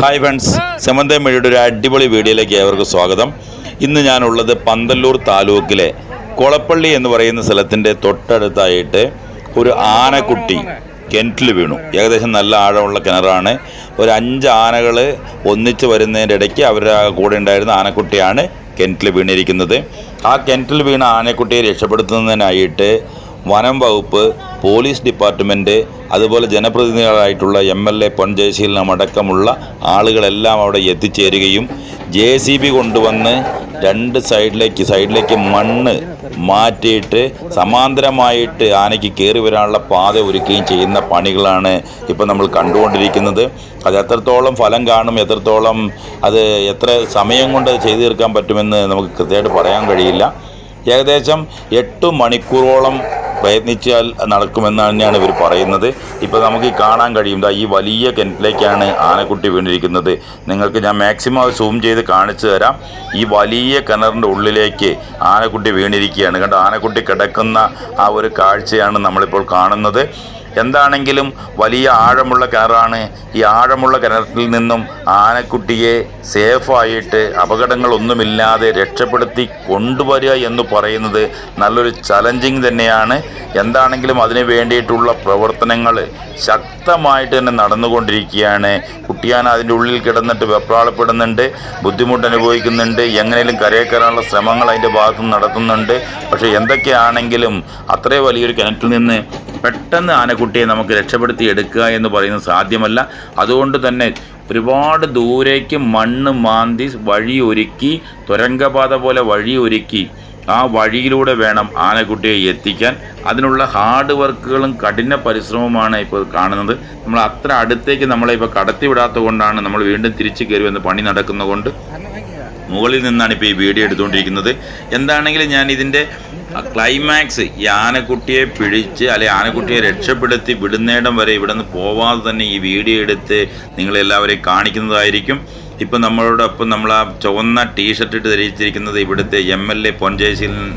Hi friends സെമന്തമഴിയുടെ ഒരു അടിപൊളി വീഡിയോയിലേക്ക് ഏവർക്കും സ്വാഗതം. ഇന്ന് ഞാനുള്ളത് പന്തല്ലൂർ താലൂക്കിലെ കൊളപ്പള്ളി എന്ന് പറയുന്ന സ്ഥലത്തിന്റെ തൊട്ടടുത്തായിട്ട് ഒരു ആനക്കുട്ടി കിണറ്റിൽ വീണു. ഏകദേശം നല്ല ആഴമുള്ള കിണറാണ്. ഒരു അഞ്ച് ആനകൾ ഒന്നിച്ച് വരുന്നതിന്റെ ഇടയ്ക്ക് അവരുടെ കൂടെ ഉണ്ടായിരുന്ന ആനക്കുട്ടിയാണ് കിണറ്റിൽ വീണിരിക്കുന്നത്. ആ കിണറ്റിൽ വീണ ആനക്കുട്ടിയെ രക്ഷപ്പെടുത്തുന്നതിനായിട്ട് വനം വകുപ്പ് പോലീസ് ഡിപ്പാർട്ട്മെന്റ് അതുപോലെ ജനപ്രതിനിധികളായിട്ടുള്ള എം എൽ എ പൊൻ ജയശീലനം അടക്കമുള്ള ആളുകളെല്ലാം അവിടെ എത്തിച്ചേരുകയും ജെ സി ബി കൊണ്ടുവന്ന് രണ്ട് സൈഡിലേക്ക് സൈഡിലേക്ക് മണ്ണ് മാറ്റിയിട്ട് സമാന്തരമായിട്ട് ആനയ്ക്ക് കയറി വരാനുള്ള പാത ഒരുക്കുകയും ചെയ്യുന്ന പണികളാണ് ഇപ്പോൾ നമ്മൾ കണ്ടുകൊണ്ടിരിക്കുന്നത്. അത് എത്രത്തോളം ഫലം കാണും എത്രത്തോളം അത് എത്ര സമയം കൊണ്ട് ചെയ്തു തീർക്കാൻ പറ്റുമെന്ന് നമുക്ക് കൃത്യമായിട്ട് പറയാൻ കഴിയില്ല. ഏകദേശം എട്ട് മണിക്കൂറോളം പ്രയത്നിച്ചാൽ നടക്കുമെന്ന് തന്നെയാണ് ഇവർ പറയുന്നത്. ഇപ്പോൾ നമുക്ക് കാണാൻ കഴിയും. ഈ വലിയ കിണറ്റിലേക്കാണ് ആനക്കുട്ടി വീണിരിക്കുന്നത്. നിങ്ങൾക്ക് ഞാൻ മാക്സിമം സൂം ചെയ്ത് കാണിച്ചു തരാം. ഈ വലിയ കിണറിന്റെ ഉള്ളിലേക്ക് ആനക്കുട്ടി വീണിരിക്കുകയാണ്. കണ്ട? ആനക്കുട്ടി കിടക്കുന്ന ആ ഒരു കാഴ്ചയാണ് നമ്മളിപ്പോൾ കാണുന്നത്. എന്താണെങ്കിലും വലിയ ആഴമുള്ള കിണറാണ്. ഈ ആഴമുള്ള കിണറ്റിൽ നിന്നും ആനക്കുട്ടിയെ സേഫായിട്ട് അപകടങ്ങളൊന്നുമില്ലാതെ രക്ഷപ്പെടുത്തി കൊണ്ടുവരിക എന്ന് പറയുന്നത് നല്ലൊരു ചലഞ്ചിങ് തന്നെയാണ്. എന്താണെങ്കിലും അതിന് വേണ്ടിയിട്ടുള്ള പ്രവർത്തനങ്ങൾ ശക്തമായിട്ട് തന്നെ നടന്നുകൊണ്ടിരിക്കുകയാണ്. കുട്ടിയാൻ അതിന്റെ ഉള്ളിൽ കിടന്നിട്ട് വെപ്രാളപ്പെടുന്നുണ്ട് ബുദ്ധിമുട്ട് അനുഭവിക്കുന്നുണ്ട് എങ്ങനെയും കരയെ കയറാനുള്ള ശ്രമങ്ങൾ അതിന്റെ ഭാഗത്തുനിന്ന് നടത്തുന്നുണ്ട്. പക്ഷേ എന്തൊക്കെയാണെങ്കിലും അത്രയും വലിയൊരു കിണറ്റിൽ നിന്ന് പെട്ടെന്ന് ആനക്കുട്ടിയെ നമുക്ക് രക്ഷപ്പെടുത്തി എടുക്കുക എന്ന് പറയുന്നത് സാധ്യമല്ല. അതുകൊണ്ട് തന്നെ ഒരുപാട് ദൂരേക്ക് മണ്ണ് മാന്തി വഴി ഒരുക്കി തുരങ്കപാത പോലെ വഴി ഒരുക്കി ആ വഴിയിലൂടെ വേണം ആനക്കുട്ടിയെ എത്തിക്കാൻ. അതിനുള്ള ഹാർഡ് വർക്കുകളും കഠിന പരിശ്രമവുമാണ് ഇപ്പോൾ കാണുന്നത്. നമ്മൾ അത്ര അടുത്തേക്ക് നമ്മളെ ഇപ്പോൾ കടത്തിവിടാത്തത് കൊണ്ടാണ് നമ്മൾ വീണ്ടും തിരിച്ചു കയറി വന്ന് പണി നടക്കുന്നതുകൊണ്ട്. മുകളിൽ നിന്നാണ് ഇപ്പോൾ ഈ വീഡിയോ എടുത്തുകൊണ്ടിരിക്കുന്നത്. എന്താണെങ്കിലും ഞാൻ ഇതിന്റെ ക്ലൈമാക്സ് ഈ ആനക്കുട്ടിയെ പിടിച്ച് അല്ലെ ആനക്കുട്ടിയെ രക്ഷപ്പെടുത്തി വിടുന്നേടം വരെ ഇവിടെ നിന്ന് പോവാതെ തന്നെ ഈ വീഡിയോ എടുത്ത് നിങ്ങളെല്ലാവരെയും കാണിക്കുന്നതായിരിക്കും. ഇപ്പം നമ്മളോടൊപ്പം നമ്മൾ ആ ചുവന്ന ടീഷർട്ട് ഇട്ട് ധരിച്ചിരിക്കുന്നത് ഇവിടുത്തെ എം എൽ എ പൊൻജയശീലൻ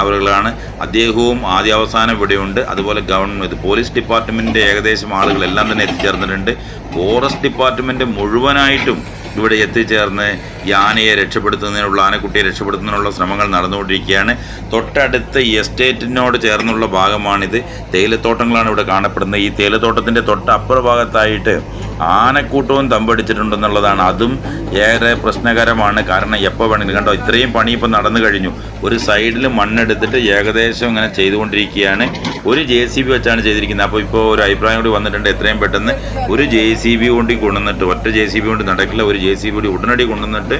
അവരുകളാണ്. അദ്ദേഹവും ആദ്യാവസാനം ഇവിടെയുണ്ട്. അതുപോലെ ഗവൺമെന്റ് പോലീസ് ഡിപ്പാർട്ട്മെന്റിന്റെ ഏകദേശം ആളുകളെല്ലാം തന്നെ എത്തിച്ചേർന്നിട്ടുണ്ട്. ഫോറസ്റ്റ് ഡിപ്പാർട്ട്മെന്റ് മുഴുവനായിട്ടും ഇവിടെ എത്തിച്ചേർന്ന് ഈ ആനയെ രക്ഷപ്പെടുത്തുന്നതിനുള്ള ആനക്കുട്ടിയെ രക്ഷപ്പെടുത്തുന്നതിനുള്ള ശ്രമങ്ങൾ നടന്നുകൊണ്ടിരിക്കുകയാണ്. തൊട്ടടുത്ത ഈ എസ്റ്റേറ്റിനോട് ചേർന്നുള്ള ഭാഗമാണിത്. തേയിലത്തോട്ടങ്ങളാണ് ഇവിടെ കാണപ്പെടുന്നത്. ഈ തേയിലത്തോട്ടത്തിന്റെ തൊട്ടപ്പുറ ഭാഗത്തായിട്ട് ആനക്കൂട്ടവും തമ്പടിച്ചിട്ടുണ്ടെന്നുള്ളതാണ്. അതും ഏറെ പ്രശ്നകരമാണ്. കാരണം എപ്പോൾ വേണമെങ്കിലും കണ്ടോ ഇത്രയും പണി ഇപ്പോൾ നടന്നു കഴിഞ്ഞു. ഒരു സൈഡിൽ മണ്ണെടുത്തിട്ട് ഏകദേശം ഇങ്ങനെ ചെയ്തുകൊണ്ടിരിക്കുകയാണ്. ഒരു ജെ സി ബി വെച്ചാണ് ചെയ്തിരിക്കുന്നത്. അപ്പോൾ ഇപ്പോൾ ഒരു അഭിപ്രായം കൂടി വന്നിട്ടുണ്ട് എത്രയും പെട്ടെന്ന്. ഒരു ജെ സി ബി കൊണ്ട് കൊണ്ടുവന്നിട്ട് ഒറ്റ ജെ സി ബി കൊണ്ട് നടക്കില്ല. ഒരു ജെ സി ബി കൂടി ഉടനടി കൊണ്ടുവന്നിട്ട്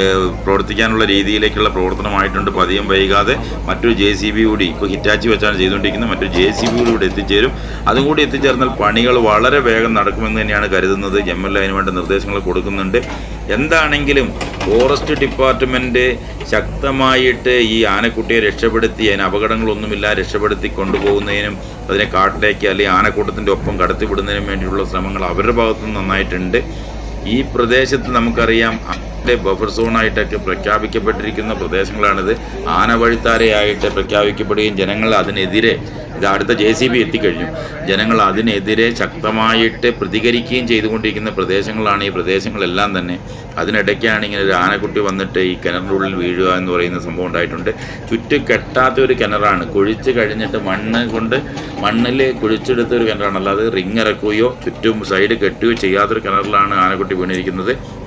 ഏഹ്, പ്രവർത്തിക്കാനുള്ള രീതിയിലേക്കുള്ള പ്രവർത്തനമായിട്ടുണ്ട്. പതിയും വൈകാതെ മറ്റൊരു ജെ സി ബി കൂടി ഇപ്പോൾ ഹിറ്റാച്ചി വെച്ചാണ് ചെയ്തുകൊണ്ടിരിക്കുന്നത്. മറ്റൊരു ജെ സി ബി കൂടി എത്തിച്ചേരും. അതും കൂടി എത്തിച്ചേർന്നാൽ പണികൾ വളരെ വേഗം നടക്കുമെന്ന് തന്നെയാണ് കരുതുന്നത്. എം എൽ എ അതിന് വേണ്ട നിർദ്ദേശങ്ങൾ കൊടുക്കുന്നുണ്ട്. എന്താണെങ്കിലും ഫോറസ്റ്റ് ഡിപ്പാർട്ട്മെന്റ് ശക്തമായിട്ട് ഈ ആനക്കുട്ടിയെ രക്ഷപ്പെടുത്തി അതിന് അപകടങ്ങളൊന്നുമില്ല രക്ഷപ്പെടുത്തി കൊണ്ടുപോകുന്നതിനും അതിനെ കാട്ടിലേക്ക് അല്ലെങ്കിൽ ആനക്കൂട്ടത്തിന്റെ ഒപ്പം കടത്തിവിടുന്നതിനും വേണ്ടിയിട്ടുള്ള ശ്രമങ്ങൾ അവരുടെ ഭാഗത്തുനിന്ന് നന്നായിട്ടുണ്ട്. ഈ പ്രദേശത്ത് നമുക്കറിയാം ബഫർ സോണായിട്ടൊക്കെ പ്രഖ്യാപിക്കപ്പെട്ടിരിക്കുന്ന പ്രദേശങ്ങളാണിത്. ആനവഴിത്താരയായിട്ട് പ്രഖ്യാപിക്കപ്പെടുകയും ജനങ്ങൾ അതിനെതിരെ ഇത് അടുത്ത ജെ സി ബി എത്തിക്കഴിഞ്ഞു. ജനങ്ങൾ അതിനെതിരെ ശക്തമായിട്ട് പ്രതികരിക്കുകയും ചെയ്തുകൊണ്ടിരിക്കുന്ന പ്രദേശങ്ങളാണ് ഈ പ്രദേശങ്ങളെല്ലാം തന്നെ. അതിനിടയ്ക്കാണ് ഇങ്ങനെ ഒരു ആനക്കുട്ടി വന്നിട്ട് ഈ കിണറിന്റെ ഉള്ളിൽ വീഴുക എന്ന് പറയുന്ന സംഭവം ഉണ്ടായിട്ടുണ്ട്. ചുറ്റും കെട്ടാത്ത ഒരു കിണറാണ്. കുഴിച്ച് കഴിഞ്ഞിട്ട് മണ്ണ് കൊണ്ട് മണ്ണിൽ കുഴിച്ചെടുത്ത ഒരു കിണറാണ്. അല്ലാതെ റിങ് ഇറക്കുകയോ ചുറ്റും സൈഡ് കെട്ടുകയോ ചെയ്യാത്തൊരു കിണറിലാണ് ആനക്കുട്ടി വീണിരിക്കുന്നത്.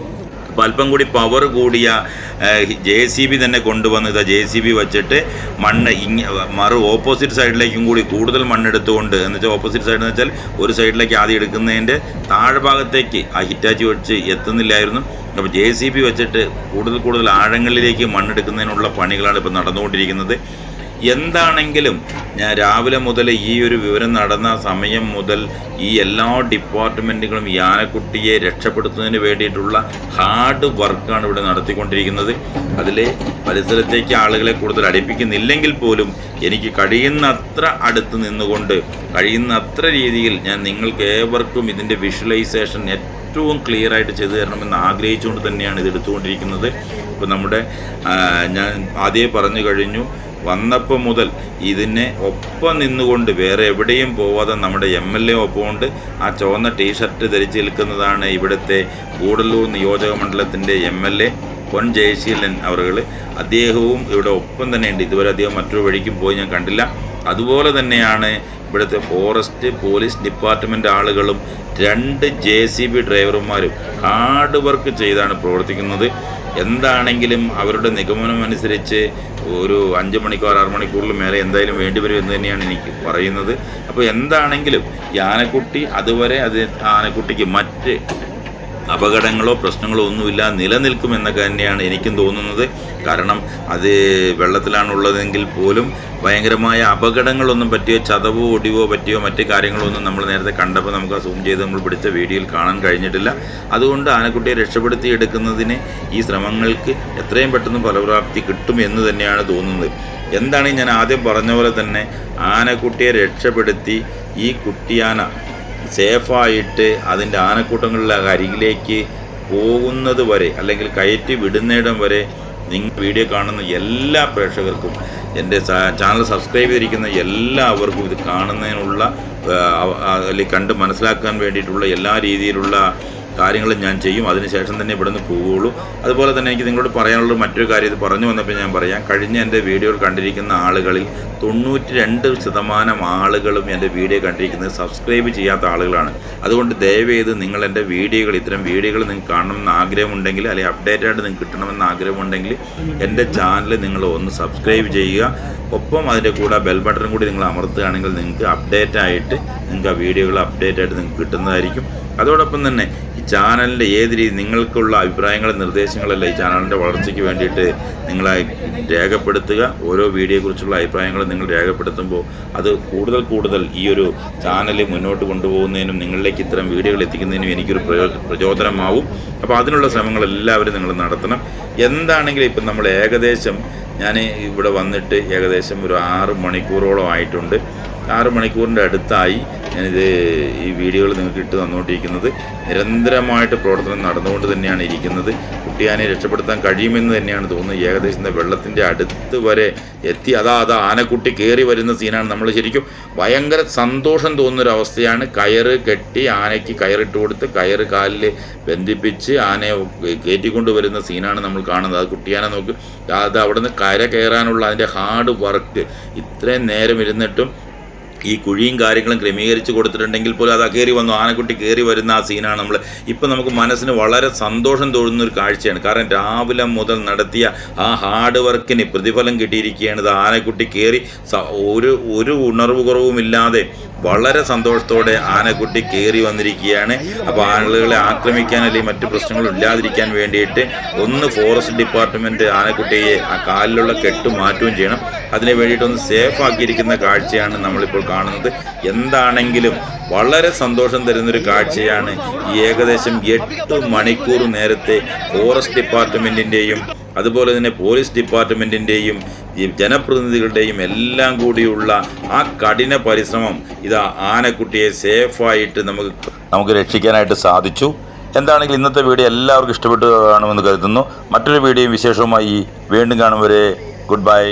അല്പം കൂടി പവർ കൂടിയ ജെ സി ബി തന്നെ കൊണ്ടുവന്ന് ഇതാ ജെ സി ബി വച്ചിട്ട് മണ്ണ് ഇങ്ങ മറു ഓപ്പോസിറ്റ് സൈഡിലേക്കും കൂടി കൂടുതൽ മണ്ണെടുത്തുകൊണ്ട് എന്ന് വെച്ചാൽ ഓപ്പോസിറ്റ് സൈഡ് എന്ന് വെച്ചാൽ ഒരു സൈഡിലേക്ക് ആദ്യം എടുക്കുന്നതിന്റെ താഴ്ഭാഗത്തേക്ക് ആ ഹിറ്റാച്ചി വെച്ച് എത്തുന്നില്ലായിരുന്നു. അപ്പോൾ ജെ സി ബി വെച്ചിട്ട് കൂടുതൽ കൂടുതൽ ആഴങ്ങളിലേക്ക് മണ്ണെടുക്കുന്നതിനുള്ള പണികളാണ് ഇപ്പോൾ നടന്നുകൊണ്ടിരിക്കുന്നത്. എന്താണെങ്കിലും ഞാൻ രാവിലെ മുതൽ ഈ ഒരു വിവരം നടന്ന സമയം മുതൽ ഈ എല്ലാ ഡിപ്പാർട്ട്മെന്റുകളും ഈ ആനക്കുട്ടിയെ രക്ഷപ്പെടുത്തുന്നതിന് വേണ്ടിയിട്ടുള്ള ഹാർഡ് വർക്കാണ് ഇവിടെ നടത്തിക്കൊണ്ടിരിക്കുന്നത്. അതിൽ പരിസരത്തേക്ക് ആളുകളെ കൂടുതൽ അടുപ്പിക്കുന്നില്ലെങ്കിൽ പോലും എനിക്ക് കഴിയുന്നത്ര അടുത്ത് നിന്നുകൊണ്ട് കഴിയുന്നത്ര രീതിയിൽ ഞാൻ നിങ്ങൾക്ക് ഏവർക്കും ഇതിന്റെ വിഷ്വലൈസേഷൻ ഏറ്റവും ക്ലിയർ ആയിട്ട് ചെയ്തു തരണമെന്ന് ആഗ്രഹിച്ചുകൊണ്ട് തന്നെയാണ് ഇത് എടുത്തുകൊണ്ടിരിക്കുന്നത്. ഇപ്പോൾ നമ്മുടെ ഞാൻ ആദ്യമേ പറഞ്ഞു കഴിഞ്ഞു വന്നപ്പോൾ മുതൽ ഇതിനെ ഒപ്പം നിന്നുകൊണ്ട് വേറെ എവിടെയും പോവാതെ നമ്മുടെ എം എൽ എ ഒപ്പമുണ്ട്. ആ ചുവന്ന ടീഷർട്ട് ധരിച്ച് നിൽക്കുന്നതാണ് ഇവിടുത്തെ ഗൂഡല്ലൂർ നിയോജക മണ്ഡലത്തിന്റെ M L A Pon Jayaseelan അവറുകൾ. അദ്ദേഹവും ഇവിടെ ഒപ്പം തന്നെയുണ്ട്. ഇതുവരെ അദ്ദേഹം മറ്റൊരു വഴിക്കും പോയി ഞാൻ കണ്ടില്ല. അതുപോലെ തന്നെയാണ് ഇവിടുത്തെ ഫോറസ്റ്റ് പോലീസ് ഡിപ്പാർട്ട്മെന്റ് ആളുകളും രണ്ട് ജെ സി ബി ഡ്രൈവർമാരും ഹാർഡ് വർക്ക് ചെയ്താണ് പ്രവർത്തിക്കുന്നത്. എന്താണെങ്കിലും അവരുടെ നിഗമനം അനുസരിച്ച് ഒരു അഞ്ച് മണിക്കൂർ ആറ് മണിക്കൂറിൽ മേലെ എന്തായാലും വേണ്ടി വേണ്ടിവരും എന്ന് തന്നെയാണ് എനിക്ക് പറയുന്നത്. അപ്പോൾ എന്താണെങ്കിലും ഈ ആനക്കുട്ടി അതുവരെ അത് ആനക്കുട്ടിക്ക് മറ്റ് അപകടങ്ങളോ പ്രശ്നങ്ങളോ ഒന്നുമില്ല നിലനിൽക്കുമെന്നൊക്കെ തന്നെയാണ് എനിക്കും തോന്നുന്നത്. കാരണം അത് വെള്ളത്തിലാണുള്ളതെങ്കിൽ പോലും ഭയങ്കരമായ അപകടങ്ങളൊന്നും പറ്റിയോ ചതവോ ഒടിവോ പറ്റിയോ മറ്റ് കാര്യങ്ങളൊന്നും നമ്മൾ നേരത്തെ കണ്ടപ്പോൾ നമുക്ക് സൂം ചെയ്ത് നമ്മൾ പിടിച്ച വീഡിയോയിൽ കാണാൻ കഴിഞ്ഞിട്ടില്ല. അതുകൊണ്ട് ആനക്കുട്ടിയെ രക്ഷപ്പെടുത്തി എടുക്കുന്നതിന് ഈ ശ്രമങ്ങൾക്ക് എത്രയും പെട്ടെന്ന് ഫലപ്രാപ്തി കിട്ടും എന്ന് തന്നെയാണ് തോന്നുന്നത്. എന്താണ് ഞാൻ ആദ്യം പറഞ്ഞ പോലെ തന്നെ ആനക്കുട്ടിയെ രക്ഷപ്പെടുത്തി ഈ കുട്ടിയാന സേഫായിട്ട് അതിന്റെ ആനക്കൂട്ടങ്ങളിലെ അരികിലേക്ക് പോകുന്നത് വരെ അല്ലെങ്കിൽ കയറ്റി വിടുന്നിടം വരെ നിങ്ങൾ വീഡിയോ കാണുന്ന എല്ലാ പ്രേക്ഷകർക്കും എന്റെ ചാനൽ സബ്സ്ക്രൈബ് ചെയ്തിരിക്കുന്ന എല്ലാവർക്കും ഇത് കാണുന്നതിനുള്ള അല്ലെങ്കിൽ കണ്ട് മനസ്സിലാക്കാൻ വേണ്ടിയിട്ടുള്ള എല്ലാ രീതിയിലുള്ള കാര്യങ്ങളും ഞാൻ ചെയ്യും. അതിനുശേഷം തന്നെ ഇവിടെ നിന്ന് പോവുകയുള്ളൂ അതുപോലെ തന്നെ എനിക്ക് നിങ്ങളോട് പറയാനുള്ള മറ്റൊരു കാര്യം ഇത് പറഞ്ഞു വന്നപ്പോൾ ഞാൻ പറയാം. കഴിഞ്ഞ എന്റെ വീഡിയോ കണ്ടിരിക്കുന്ന ആളുകളിൽ തൊണ്ണൂറ്റി രണ്ട് ശതമാനം ആളുകളും എന്റെ വീഡിയോ കണ്ടിരിക്കുന്നത് സബ്സ്ക്രൈബ് ചെയ്യാത്ത ആളുകളാണ്. അതുകൊണ്ട് ദയവ് ചെയ്ത് നിങ്ങൾ എന്റെ വീഡിയോകൾ ഇത്തരം വീഡിയോകൾ നിങ്ങൾക്ക് കാണണമെന്ന് ആഗ്രഹമുണ്ടെങ്കിൽ അല്ലെങ്കിൽ അപ്ഡേറ്റ് ആയിട്ട് നിങ്ങൾക്ക് കിട്ടണമെന്ന് ആഗ്രഹമുണ്ടെങ്കിൽ എന്റെ ചാനൽ നിങ്ങൾ ഒന്ന് സബ്സ്ക്രൈബ് ചെയ്യുക. ഒപ്പം അതിന്റെ കൂടെ ബെൽ ബട്ടൺ കൂടി നിങ്ങൾ അമർത്തുകയാണെങ്കിൽ നിങ്ങൾക്ക് അപ്ഡേറ്റ് ആയിട്ട് നിങ്ങൾക്ക് ആ വീഡിയോകൾ അപ്ഡേറ്റ് ആയിട്ട് നിങ്ങൾക്ക് കിട്ടുന്നതായിരിക്കും. അതോടൊപ്പം തന്നെ ഈ ചാനലിന്റെ ഏത് രീതി നിങ്ങൾക്കുള്ള അഭിപ്രായങ്ങളും നിർദ്ദേശങ്ങളല്ല ഈ ചാനലിന്റെ വളർച്ചയ്ക്ക് വേണ്ടിയിട്ട് നിങ്ങളെ രേഖപ്പെടുത്തുക. ഓരോ വീഡിയോയെക്കുറിച്ചുള്ള അഭിപ്രായങ്ങൾ നിങ്ങൾ രേഖപ്പെടുത്തുമ്പോൾ അത് കൂടുതൽ കൂടുതൽ ഈ ഒരു ചാനൽ മുന്നോട്ട് കൊണ്ടുപോകുന്നതിനും നിങ്ങളിലേക്ക് ഇത്തരം വീഡിയോകൾ എത്തിക്കുന്നതിനും എനിക്കൊരു പ്രചോദനമാവും. അപ്പോൾ അതിനുള്ള ശ്രമങ്ങൾ എല്ലാവരും നിങ്ങൾ നടത്തണം. എന്താണെങ്കിലും ഇപ്പം നമ്മൾ ഏകദേശം ഞാൻ ഇവിടെ വന്നിട്ട് ഏകദേശം ഒരു ആറ് മണിക്കൂറോളം ആയിട്ടുണ്ട്. ആറ് മണിക്കൂറിന്റെ അടുത്തായി ഞാനിത് ഈ വീഡിയോകൾ നിങ്ങൾക്ക് ഇട്ട് തന്നുകൊണ്ടിരിക്കുന്നത്. നിരന്തരമായിട്ട് പ്രവർത്തനം നടന്നുകൊണ്ട് തന്നെയാണ് ഇരിക്കുന്നത്. കുട്ടിയാനെ രക്ഷപ്പെടുത്താൻ കഴിയുമെന്ന് തന്നെയാണ് തോന്നുന്നത്. ഏകദേശം വെള്ളത്തിന്റെ അടുത്ത് വരെ എത്തി. അതാ അതാ ആനക്കുട്ടി കയറി വരുന്ന സീനാണ് നമ്മൾ ശരിക്കും. ഭയങ്കര സന്തോഷം തോന്നുന്നൊരവസ്ഥയാണ്. കയറ് കെട്ടി ആനയ്ക്ക് കയറിട്ട് കൊടുത്ത് കയറ് കാലിൽ ബന്ധിപ്പിച്ച് ആനയെ കയറ്റിക്കൊണ്ട് വരുന്ന സീനാണ് നമ്മൾ കാണുന്നത്. അത് കുട്ടിയാനെ നോക്ക്. അത് അവിടുന്ന് കര കയറാനുള്ള അതിന്റെ ഹാർഡ് വർക്ക് ഇത്രയും നേരം ഇരുന്നിട്ടും ഈ കുഴിയും കാര്യങ്ങളും ക്രമീകരിച്ച് കൊടുത്തിട്ടുണ്ടെങ്കിൽ പോലും അത് കയറി വന്നു. ആനക്കുട്ടി കയറി വരുന്ന ആ സീനാണ് നമ്മൾ ഇപ്പം നമുക്ക് മനസ്സിന് വളരെ സന്തോഷം തോന്നുന്ന ഒരു കാഴ്ചയാണ്. കാരണം രാവിലെ മുതൽ നടത്തിയ ആ ഹാർഡ് വർക്കിന് പ്രതിഫലം കിട്ടിയിരിക്കുകയാണ് ഇത്. ആനക്കുട്ടി കയറി ഒരു ഒരു ഉണർവ് കുറവുമില്ലാതെ വളരെ സന്തോഷത്തോടെ ആനക്കുട്ടി കയറി വന്നിരിക്കുകയാണ്. അപ്പോൾ ആളുകളെ ആക്രമിക്കാൻ അല്ലെങ്കിൽ മറ്റു പ്രശ്നങ്ങളും ഇല്ലാതിരിക്കാൻ വേണ്ടിയിട്ട് ഒന്ന് ഫോറസ്റ്റ് ഡിപ്പാർട്ട്മെന്റ് ആനക്കുട്ടിയെ ആ കാലിലുള്ള കെട്ട് മാറ്റുകയും ചെയ്യണം. അതിന് വേണ്ടിയിട്ടൊന്ന് സേഫ് ആക്കിയിരിക്കുന്ന കാഴ്ചയാണ് നമ്മളിപ്പോൾ കാണുന്നത്. എന്താണെങ്കിലും വളരെ സന്തോഷം തരുന്നൊരു കാഴ്ചയാണ് ഈ ഏകദേശം എട്ട് മണിക്കൂർ നേരത്തെ ഫോറസ്റ്റ് ഡിപ്പാർട്ട്മെന്റിന്റെയും അതുപോലെ തന്നെ പോലീസ് ഡിപ്പാർട്ട്മെന്റിന്റെയും ഈ ജനപ്രതിനിധികളുടെയും എല്ലാം കൂടിയുള്ള ആ കഠിന പരിശ്രമം ഇതാ ആനക്കുട്ടിയെ സേഫായിട്ട് നമുക്ക് നമുക്ക് രക്ഷിക്കാനായിട്ട് സാധിച്ചു. എന്താണെങ്കിലും ഇന്നത്തെ വീഡിയോ എല്ലാവർക്കും ഇഷ്ടപ്പെട്ടു കാണുമെന്ന് കരുതുന്നു. മറ്റൊരു വീഡിയോയും വിശേഷവുമായി വീണ്ടും കാണും വരെ. Good bye